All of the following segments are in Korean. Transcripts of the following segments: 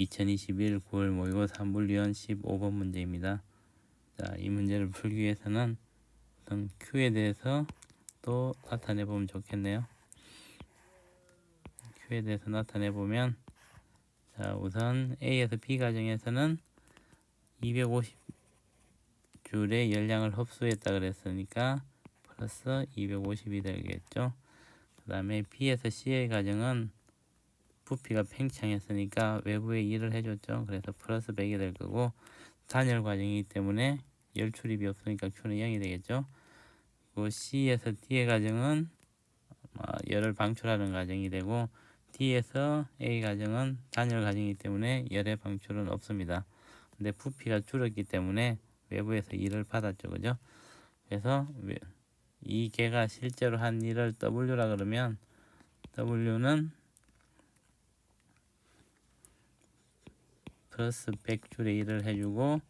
2021 9월 모의고사 물리원 15번 문제입니다. 자, 이 문제를 풀기 위해서는 우선 Q에 대해서 또 나타내 보면 좋겠네요. Q에 대해서 나타내 보면 자, 우선 A에서 B 과정에서는 250줄의 열량을 흡수했다 그랬으니까 플러스 250이 되겠죠. 그 다음에 B에서 C의 과정은 부피가 팽창했으니까 외부에 일을 해줬죠. 그래서 플러스 100이 될 거고 단열 과정이기 때문에 열 출입이 없으니까 Q는 0이 되겠죠. 그 C에서 D의 과정은 어, 열을 방출하는 과정이 되고 D에서 A 과정은 단열 과정이기 때문에 열의 방출은 없습니다. 근데 부피가 줄었기 때문에 외부에서 일을 받았죠. 그죠? 그래서 이 개가 실제로 한 일을 W라 그러면 W는 플러스 100줄의 일을 해주고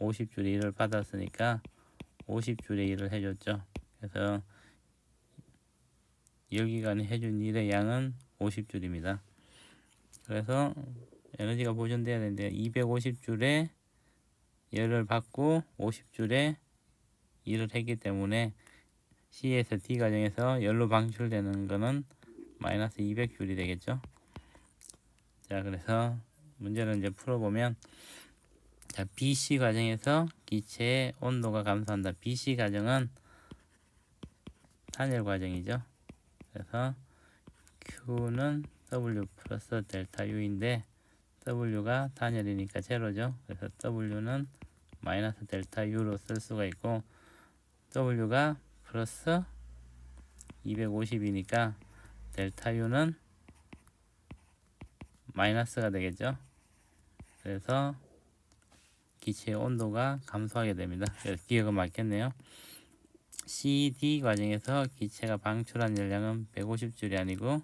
50줄의 일을 받았으니까 50줄의 일을 해줬죠. 그래서 열기관이 해준 일의 양은 50줄입니다. 그래서 에너지가 보존돼야 되는데 250줄의 열을 받고 50줄의 일을 했기 때문에 C에서 D 과정에서 열로 방출되는 거는 마이너스 200줄이 되겠죠. 자, 그래서 문제를 이제 풀어보면 자, BC 과정에서 기체의 온도가 감소한다. BC 과정은 단열 과정이죠. 그래서 Q는 W 플러스 델타 U인데 W가 단열이니까 제로죠. 그래서 W는 마이너스 델타 U로 쓸 수가 있고 W가 플러스 250이니까 델타 U는 마이너스가 되겠죠. 그래서 기체의 온도가 감소하게 됩니다. 그래서 기억은 맞겠네요. CD 과정에서 기체가 방출한 열량은 150줄이 아니고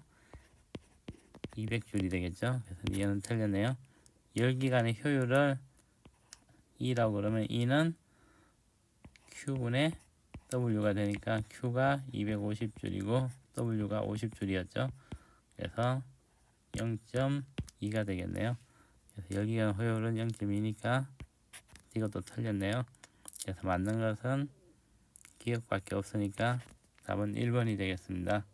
200줄이 되겠죠. 그래서 이해는 틀렸네요. 열기관의 효율을 E라고 그러면 E는 Q분의 W가 되니까 Q가 250줄이고 W가 50줄이었죠. 그래서 0.2가 되겠네요. 열기관 효율은 0.2니까 이것도 틀렸네요. 그래서 맞는 것은 기억밖에 없으니까 답은 1번이 되겠습니다.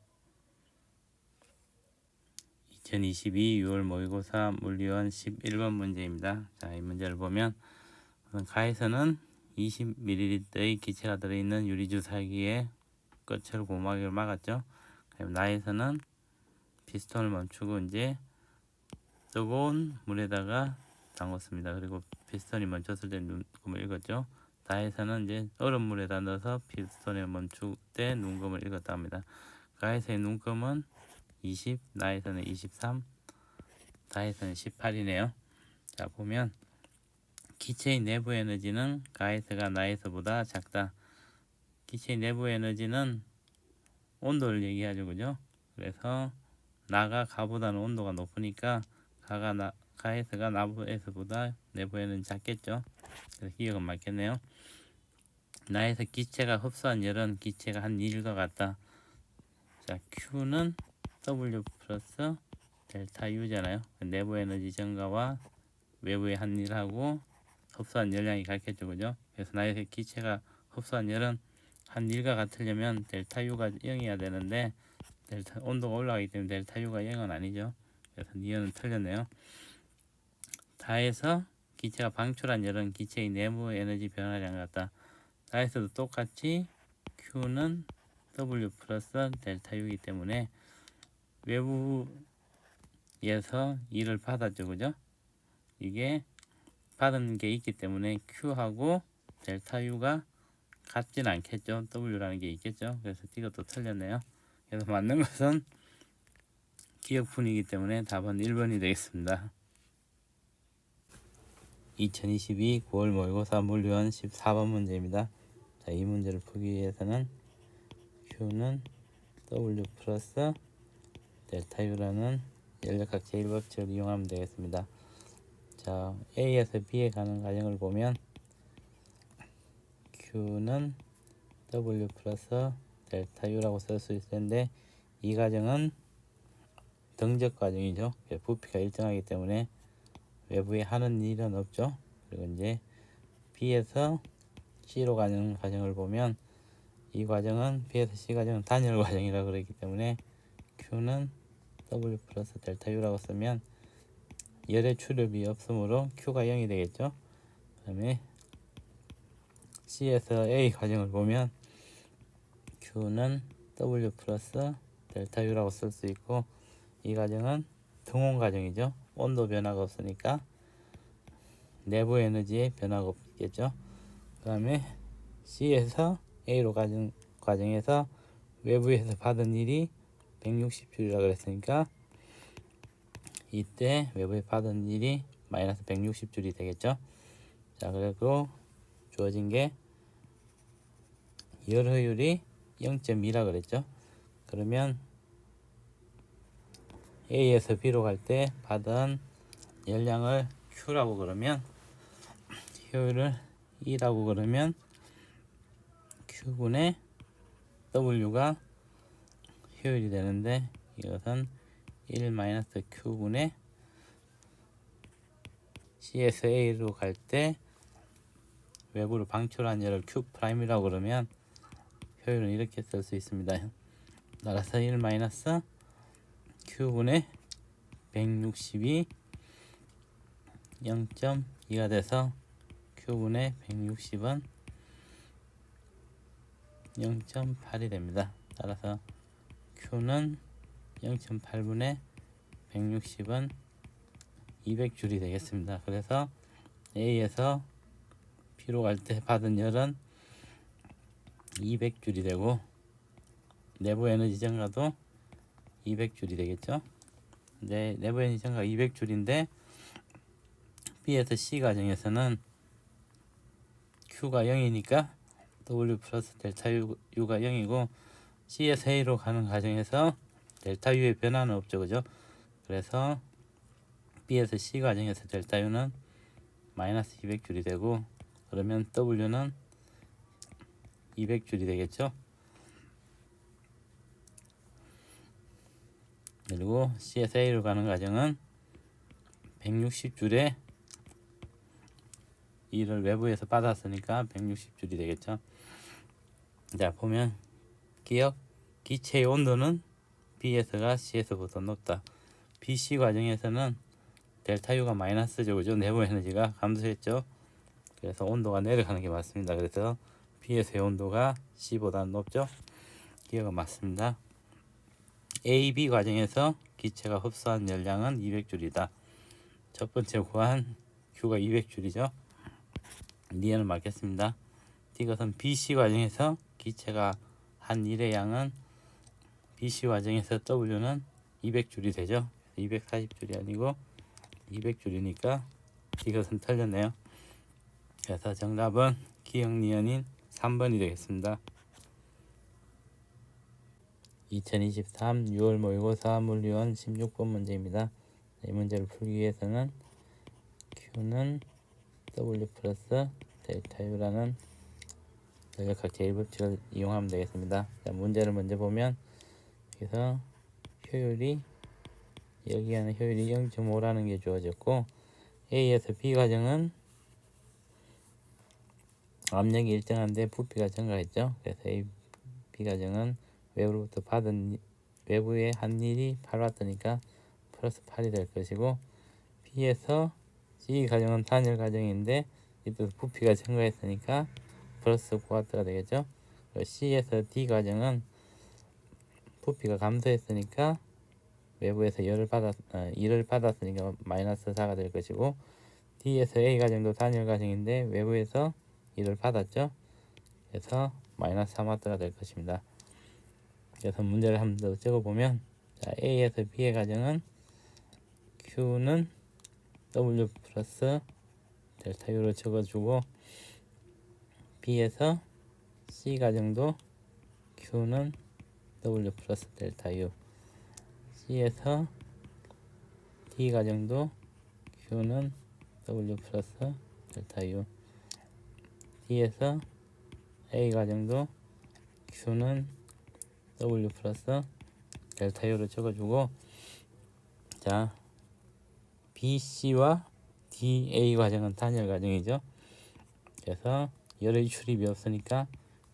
2022 6월 모의고사 물리원 11번 문제입니다. 자, 이 문제를 보면 가에서는 20ml의 기체가 들어있는 유리주사기에 끝을 고막을 막았죠. 나에서는 피스톤을 멈추고 이제 뜨거운 물에다가 담궜습니다. 그리고 피스톤이 멈췄을 때 눈금을 읽었죠. 다에서는 이제 얼음 물에다 넣어서 피스톤에 멈출 때 눈금을 읽었다 합니다. 가에서의 눈금은 20, 나에서는 23, 다에서는 18이네요. 자 보면 기체의 내부 에너지는 가에서가 나에서보다 작다. 기체의 내부 에너지는 온도를 얘기하죠, 그죠? 그래서 나가 가보다는 온도가 높으니까 가가 나 가에서가 나부에서보다 내부에는 작겠죠. 그래서 기억은 맞겠네요. 나에서 기체가 흡수한 열은 기체가 한 일과 같다. 자, Q는 W 플러스 델타 U잖아요. 내부 에너지 증가와 외부의 한 일하고 흡수한 열량이 같겠죠, 그죠? 그래서 나에서 기체가 흡수한 열은 한 일과 같으려면 델타 U가 0이어야 되는데 델타 온도가 올라가기 때문에 델타 U가 0은 아니죠. 그래서 니은은 틀렸네요. 다에서 기체가 방출한 열은 기체의 내부 에너지 변화량 같다. 다에서도 똑같이 Q는 W 플러스 델타 U이기 때문에 외부에서 일을 받았죠. 그죠? 이게 받은 게 있기 때문에 Q하고 델타 U가 같진 않겠죠. W라는 게 있겠죠. 그래서 이것도 틀렸네요. 그래서 맞는 것은 기억푼이기 때문에 답은 1번이 되겠습니다. 2022 9월 모의고사 물리원 14번 문제입니다. 자, 이 문제를 풀기 위해서는 Q는 W 플러스 델타 U라는 연력학 제1법칙을 이용하면 되겠습니다. 자, A에서 B에 가는 과정을 보면 Q는 W 플러스 델타 U라고 쓸 수 있을 텐데 이 과정은 등적 과정이죠. 부피가 일정하기 때문에 외부에 하는 일은 없죠. 그리고 이제 B에서 C로 가는 과정을 보면 이 과정은 B에서 C 과정은 단열 과정이라고 그랬기 때문에 Q는 W 플러스 델타 U라고 쓰면 열의 출력이 없으므로 Q가 0이 되겠죠. 그 다음에 C에서 A 과정을 보면 Q는 W 플러스 델타 U라고 쓸 수 있고 이 과정은 등온 과정이죠. 온도 변화가 없으니까 내부 에너지에 변화가 없겠죠. 그 다음에 C에서 A로 가는 과정에서 외부에서 받은 일이 160줄이라 그랬으니까 이때 외부에 받은 일이 마이너스 160줄이 되겠죠. 자 그리고 주어진 게 열 효율이 0.2라 그랬죠. 그러면 A에서 B로 갈 때 받은 열량을 Q라고 그러면 효율을 2라고 그러면 Q분의 W가 효율이 되는데 이것은 1 마이너스 Q분의 C에서 A로 갈 때 외부로 방출한 열을 Q 프라임이라고 그러면 효율은 이렇게 쓸 수 있습니다. 따라서 1 Q분의 160이 0.2가 돼서 Q분의 160은 0.8이 됩니다. 따라서 Q는 0.8분의 160은 200줄이 되겠습니다. 그래서 A에서 B로 갈 때 받은 열은 200줄이 되고 내부 에너지 증가도 200줄이 되겠죠. 네, 에너지 증가 200줄인데 B에서 C 과정에서는 Q가 0이니까 W 플러스 델타 U가 0이고 C에서 A로 가는 과정에서 델타 U의 변화는 없죠. 그죠? 그래서 B에서 C 과정에서 델타 U는 마이너스 200줄이 되고 그러면 W는 200줄이 되겠죠. 그리고 C에서 A로 가는 과정은 160줄에 이를 외부에서 받았으니까 160줄이 되겠죠. 자 보면 기억 기체의 온도는 B에서가 C에서보다 높다. BC 과정에서는 델타 U가 마이너스죠, 그죠? 내부 에너지가 감소했죠. 그래서 온도가 내려가는 게 맞습니다. 그래서 B에서의 온도가 C보다 높죠. 기억은 맞습니다. A, B 과정에서 기체가 흡수한 열량은 200줄이다. 첫 번째 구한 Q가 200줄이죠. 니은을 맞겠습니다. 이것은 BC 과정에서 기체가 한 일의 양은 BC 과정에서 W는 200줄이 되죠. 240줄이 아니고 200줄이니까 이것은 틀렸네요. 그래서 정답은 기억 니은인 3번이 되겠습니다. 2023 6월 모의고사 물리원 16번 문제입니다. 이 문제를 풀기 위해서는 Q는 W 플러스 델타 U라는 전력학 제1법칙을 이용하면 되겠습니다. 자, 문제를 먼저 보면 여기서 효율이 여기 하는 효율이 0.5라는 게 주어졌고 A에서 B 과정은 압력이 일정한데 부피가 증가했죠. 그래서 A, B 과정은 외부로부터 받은 외부에 한 일이 8 왔으니까 플러스 8이 될 것이고 B에서 C 과정은 단열 과정인데 이또 부피가 증가했으니까 플러스 9와트가 되겠죠. C에서 D 과정은 부피가 감소했으니까 외부에서 열을 받았 어, 일을 받았으니까 마이너스 4가 될 것이고 D에서 A 과정도 단열 과정인데 외부에서 일을 받았죠. 그래서 마이너스 3와트가 될 것입니다. 그래서 문제를 한 번 더 적어보면 자, A에서 B의 과정은 Q는 W 플러스 델타 U로 적어주고 B에서 C 과정도 Q는 W 플러스 델타 U. C에서 D 과정도 Q는 W 플러스 델타 U. D에서 A 과정도 Q는 W 플러스 델타 U로 적어주고 자 BC와 DA 과정은 단열 과정이죠. 그래서 열의 출입이 없으니까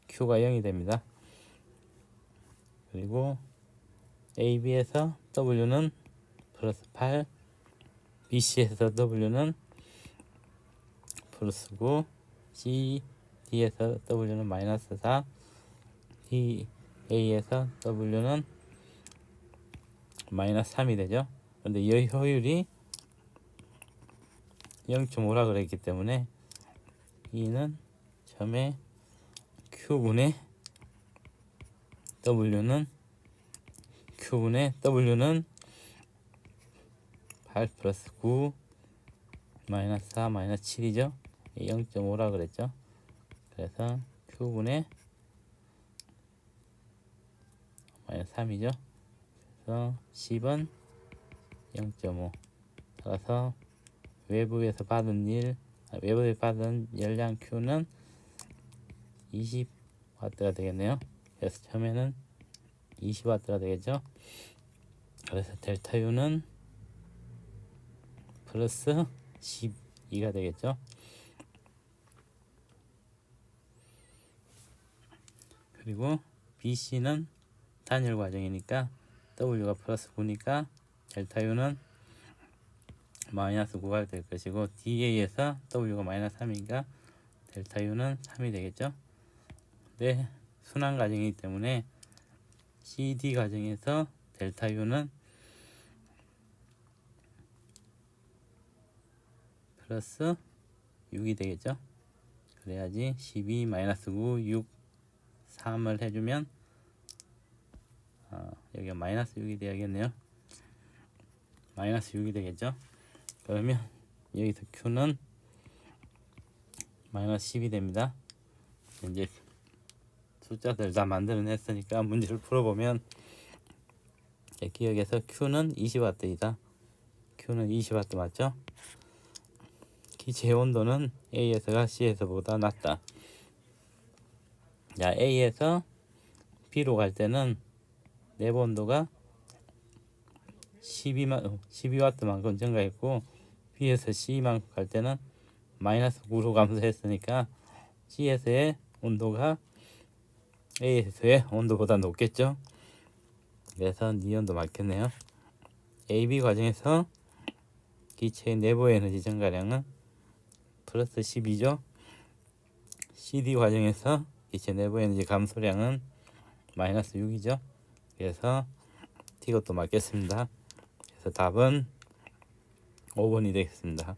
Q가 0이 됩니다. 그리고 AB에서 W는 플러스 8, BC에서 W는 플러스 9, CD에서 W는 마이너스 4, DA에서 W는 마이너스 3이 되죠. 근데 이 효율이 0.5라 그랬기 때문에 이는 점의 Q분의 W는 Q분의 W는 8 플러스 9 마이너스 4 마이너스 7이죠 0.5라 그랬죠 그래서 Q분의 마이너스 3이죠? 그래서 10은 0.5 따라서 외부에서 받은 일 아, 외부에서 받은 열량 Q는 20W가 되겠네요. 그래서 처음에는 20W가 되겠죠? 그래서 델타 U는 플러스 12가 되겠죠? 그리고 BC는 단열 과정이니까 W가 플러스 9니까 델타 U는 마이너스 9가 될 것이고 DA에서 W가 마이너스 3이니까 델타 U는 3이 되겠죠? 네 순환 과정이기 때문에 CD 과정에서 델타 U는 플러스 6이 되겠죠? 그래야지 12 마이너스 9 6 3을 해주면 어, 여기가 마이너스 6이 되야겠네요 마이너스 6이 되겠죠 그러면 여기서 Q는 마이너스 10이 됩니다 이제 숫자들 다 만들어냈으니까 문제를 풀어보면 제 기억에서 Q는 20W이다 Q는 20W 맞죠? 기체 온도는 A에서가 C에서보다 낮다. 자, A에서 B로 갈 때는 내부 온도가 12만 12와트만큼 증가했고 B에서 C만큼 갈 때는 마이너스 9로 감소했으니까 C에서의 온도가 A에서의 온도보다 높겠죠. 그래서 니온도 맞겠네요. AB 과정에서 기체의 내부 에너지 증가량은 플러스 12죠. CD 과정에서 기체 내부 에너지 감소량은 마이너스 6이죠. 그래서 이것도 맞겠습니다. 그래서 답은 5번이 되겠습니다.